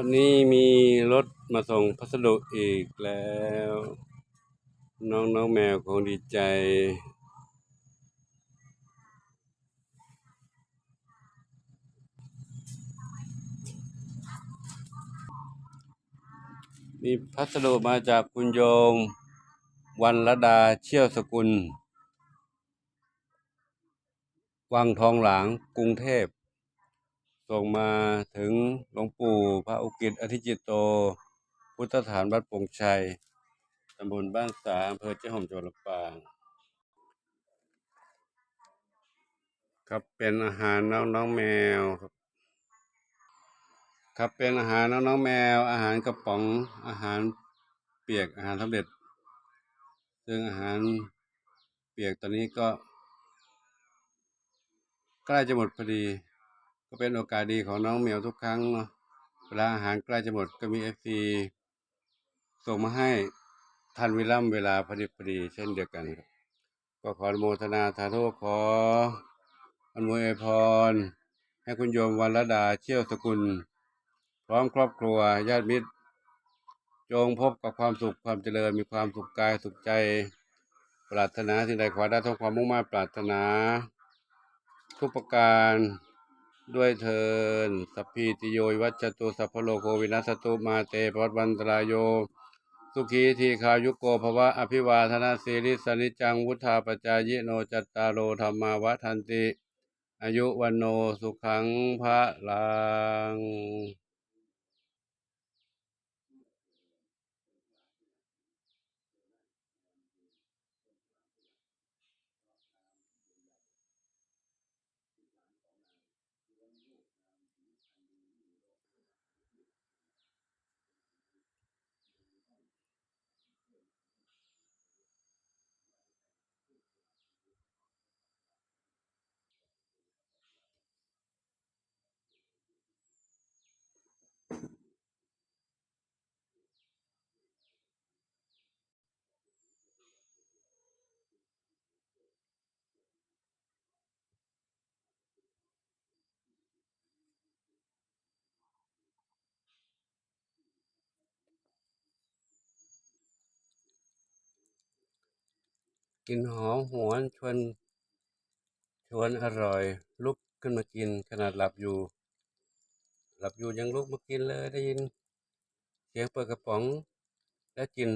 วันนี้มีรถมาส่งพัสดุอีกแล้ว น้องน้องแมวคงดีใจ มีพัสดุมาจากคุณโยม วันละดาเชี่ยวสกุล วังทองหลางกรุงเทพ ส่งมาถึงหลวงปู่พระอุกิตอธิจิตโต พุทธฐานวัดปงชัยตำบลบ้านสาอำเภอเจ้าหอมจังหวัดลำปางครับเป็นอาหารน้องน้องแมวครับ ครับเป็นอาหารน้องน้องแมว อาหารกระป๋องอาหารเปียกอาหารสำเร็จ ซึ่งอาหารเปียกตอนนี้ก็ใกล้จะหมดพอดี ก็เป็นโอกาสดีของน้องแมวทุกครั้งเนาะเวลาอาหารใกล้จะหมดก็มีเอฟซีส่งมาให้ทันเวลาเวลาพอดีพอดีเช่นเดียวกันครับก็ขอโมทนาสาธุขออนุโมทนาพร ให้คุณโยมวันละดาเชี่ยวสกุล พร้อมครอบครัวญาติมิตร จงพบกับความสุขความเจริญมีความสุขกายสุขใจ ปรารถนาสิ่งใดขอได้ทั้งความมุ่งมั่นปรารถนา ทุกประการ ด้วยเทินสัพพีติโยวิวัจจตุสัพพโลโควินัสตุมาเตปวัตวันตรายโย สุขีทีคายุโกภวะอภิวาทนาสีริสนิจังวุธาปจายโนจัตตาโรธรรมาวัฏันติ อายุวันโนสุขังพระลัง กินหอมหวนชวนชวนอร่อย ลุกขึ้นมากินขนาดหลับอยู่ หลับอยู่ยังลุกมากินเลยได้ยิน เสียงเปิดกระป๋อง และกิน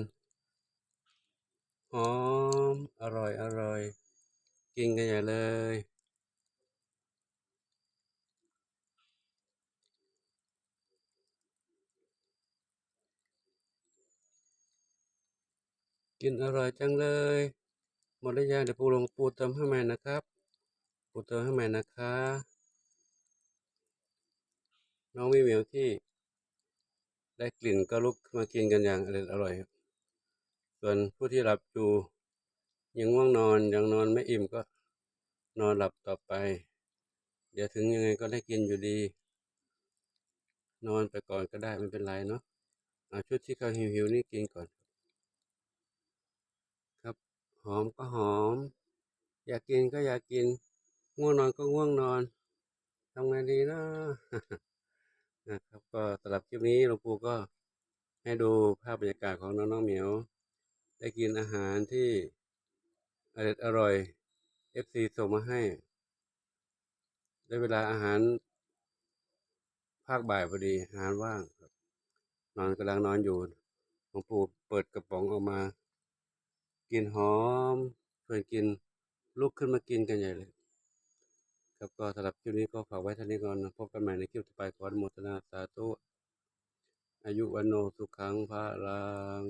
หอมอร่อยอร่อย กินกันใหญ่เลย กินอร่อยจังเลย หมดแล้วยังเดี๋ยวปูลงปูเติมให้ใหม่นะครับ ปูเติมให้ใหม่นะคะ น้องมีเหมียวที่ ได้กลิ่นก็ลุกมากินกันอย่างอร่อยอร่อยครับส่วนผู้ที่หลับอยู่ยังง่วงนอนยังนอนไม่อิ่มก็นอนหลับต่อไป เดี๋ยวถึงยังไงก็ได้กินอยู่ดี นอนไปก่อนก็ได้ไม่เป็นไรเนาะเอาชุดที่เขาหิวหิวๆนี่กินก่อน หอมก็หอม อยากกินก็อยากกิน ง่วงนอนก็ง่วงนอนทำไงดีนะนะครับก็สำหรับคลิปนี้หลวงปู่ก็ให้ดูภาพบรรยากาศของน้องน้องเหมียว ได้กินอาหารที่อร่อยอร่อย FC ส่งมาให้ ได้เวลาอาหาร ภาคบ่ายพอดีอาหารว่างนอนกำลังนอนอยู่หลวงปู่เปิดกระป๋องออกมา กินหอมชวนกินลุกขึ้นมากินกันใหญ่เลย ครับก็สำหรับคลิปนี้ก็ฝากไว้เท่านี้ก่อนพบกันใหม่ในคลิปต่อไปขออนุโมทนาสาธุอายุวันโนสุขังพระลัง